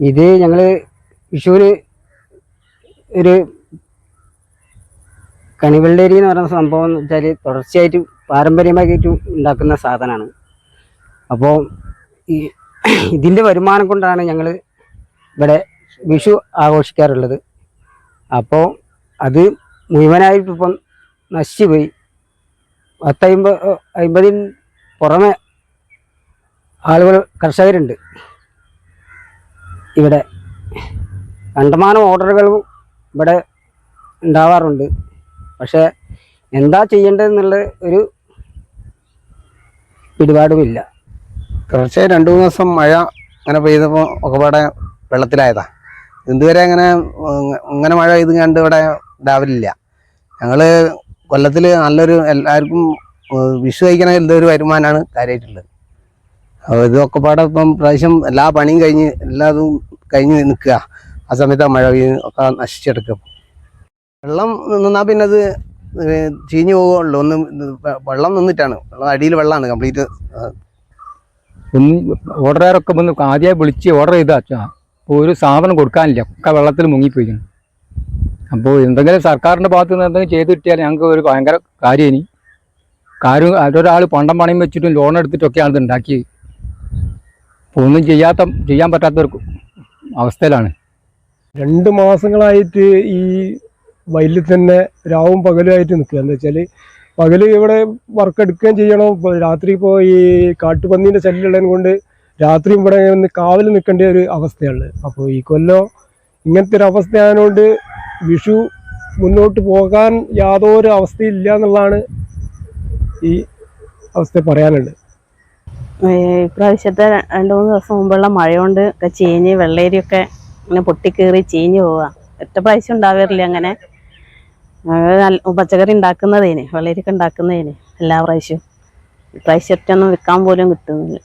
ഇത് ഞങ്ങൾ വിഷുവിന് ഒരു കണിവെള്ളേരി എന്ന് പറയുന്ന സംഭവം എന്ന് വെച്ചാൽ തുടർച്ചയായിട്ട് പാരമ്പര്യമായിട്ട് ഉണ്ടാക്കുന്ന സാധനമാണ്. അപ്പോൾ ഈ ഇതിന്റെ വരുമാനം കൊണ്ടാണ് ഞങ്ങൾ ഇവിടെ വിഷു ആഘോഷിക്കാറുള്ളത്. അപ്പോൾ അത് മുഴുവനായിട്ട് ഇപ്പം നശിച്ചു പോയി പത്തമ്പത് അമ്പതിന് പുറമെ ആളുകൾ കർഷകരുണ്ട്. ഇവിടെ കണ്ടമാനം ഓർഡറുകളും ഇവിടെ ഉണ്ടാവാറുണ്ട്. പക്ഷേ എന്താ ചെയ്യേണ്ടതെന്നുള്ള ഒരു പിടിപാടുമില്ല. തുടർച്ചയായി രണ്ടു മൂന്ന് ദിവസം മഴ അങ്ങനെ പെയ്തപ്പോൾ ഒക്കെ പാടെ വെള്ളത്തിലായതാ. ഇതുവരെ അങ്ങനെ അങ്ങനെ മഴ പെയ്ത് കണ്ട് ഇവിടെ ഉണ്ടാവലില്ല. ഞങ്ങൾ കൊല്ലത്തിൽ നല്ലൊരു എല്ലാവർക്കും വിഷു കഴിക്കണ എന്തൊരു വരുമാനമാണ് കാര്യമായിട്ടുള്ളത് ഇതൊക്കെ പാടെ ഇപ്പം പ്രാവശ്യം എല്ലാ പണിയും കഴിഞ്ഞ് എല്ലാതും കഴിഞ്ഞ് നിൽക്കുക. ആ സമയത്ത് മഴ പെയ്യും ഒക്കെ നശിച്ചെടുക്കും വെള്ളം നിന്നാൽ പിന്നെ അത് ചീഞ്ഞ് പോകുള്ളൂ ഒന്ന് വെള്ളം നിന്നിട്ടാണ്. വെള്ളം അടിയിൽ വെള്ളമാണ് കംപ്ലീറ്റ്. ഒന്ന് ഓർഡറുകാരൊക്കെ വന്ന് ആദ്യമായി വിളിച്ച് ഓർഡർ ചെയ്താ അപ്പോൾ ഒരു സാധനം കൊടുക്കാനില്ല. ഒക്കെ വെള്ളത്തിൽ മുങ്ങിപ്പോയി. അപ്പോൾ എന്തെങ്കിലും സർക്കാരിന്റെ ഭാഗത്ത് നിന്ന് എന്തെങ്കിലും ചെയ്ത് കിട്ടിയാൽ ഞങ്ങൾക്ക് ഒരു ഭയങ്കര കാര്യം ഇനി. കാര്യം അതൊരാൾ പണ്ടം പണയം വെച്ചിട്ടും ലോൺ എടുത്തിട്ടൊക്കെയാണ് ഇത് ഉണ്ടാക്കിയത്. ഒന്നും ചെയ്യാത്ത ചെയ്യാൻ പറ്റാത്ത ഒരു അവസ്ഥയിലാണ്. രണ്ട് മാസങ്ങളായിട്ട് ഈ വയലിൽ തന്നെ രാവും പകലുമായിട്ട് നിൽക്കുക. എന്താ വെച്ചാൽ പകൽ ഇവിടെ വർക്ക് എടുക്കുകയും ചെയ്യണം. രാത്രി ഇപ്പോൾ ഈ കാട്ടുപന്നീന്റെ ശല്യമുള്ളതിനെ കൊണ്ട് രാത്രി ഇവിടെ ഒന്ന് കാവൽ നിൽക്കേണ്ട ഒരു അവസ്ഥയാണ് അപ്പോൾ ഈ കൊല്ലം ഇങ്ങനത്തെ ഒരു അവസ്ഥ ആയതുകൊണ്ട് വിഷു മുന്നോട്ട് പോകാൻ യാതൊരു അവസ്ഥയില്ല എന്നുള്ളതാണ് ഈ അവസ്ഥ പറയാനുള്ളത്. ഇപ്രാവശ്യത്തെ രണ്ട് മൂന്ന് ദിവസം മുമ്പുള്ള മഴ കൊണ്ട് ഒക്കെ ചീഞ്ഞ് വെള്ളേരിയൊക്കെ ഇങ്ങനെ പൊട്ടിക്കേറി ചീഞ്ഞ് പോവുക ഒറ്റ പ്രാവശ്യം ഉണ്ടാവാറില്ല അങ്ങനെ. പച്ചക്കറി ഉണ്ടാക്കുന്നതേന് വെള്ളേരിയൊക്കെ ഉണ്ടാക്കുന്നതേന് എല്ലാ പ്രാവശ്യവും. ഇപ്രാവശ്യം ഒറ്റൊന്നും വിൽക്കാൻ പോലും കിട്ടുന്നില്ല.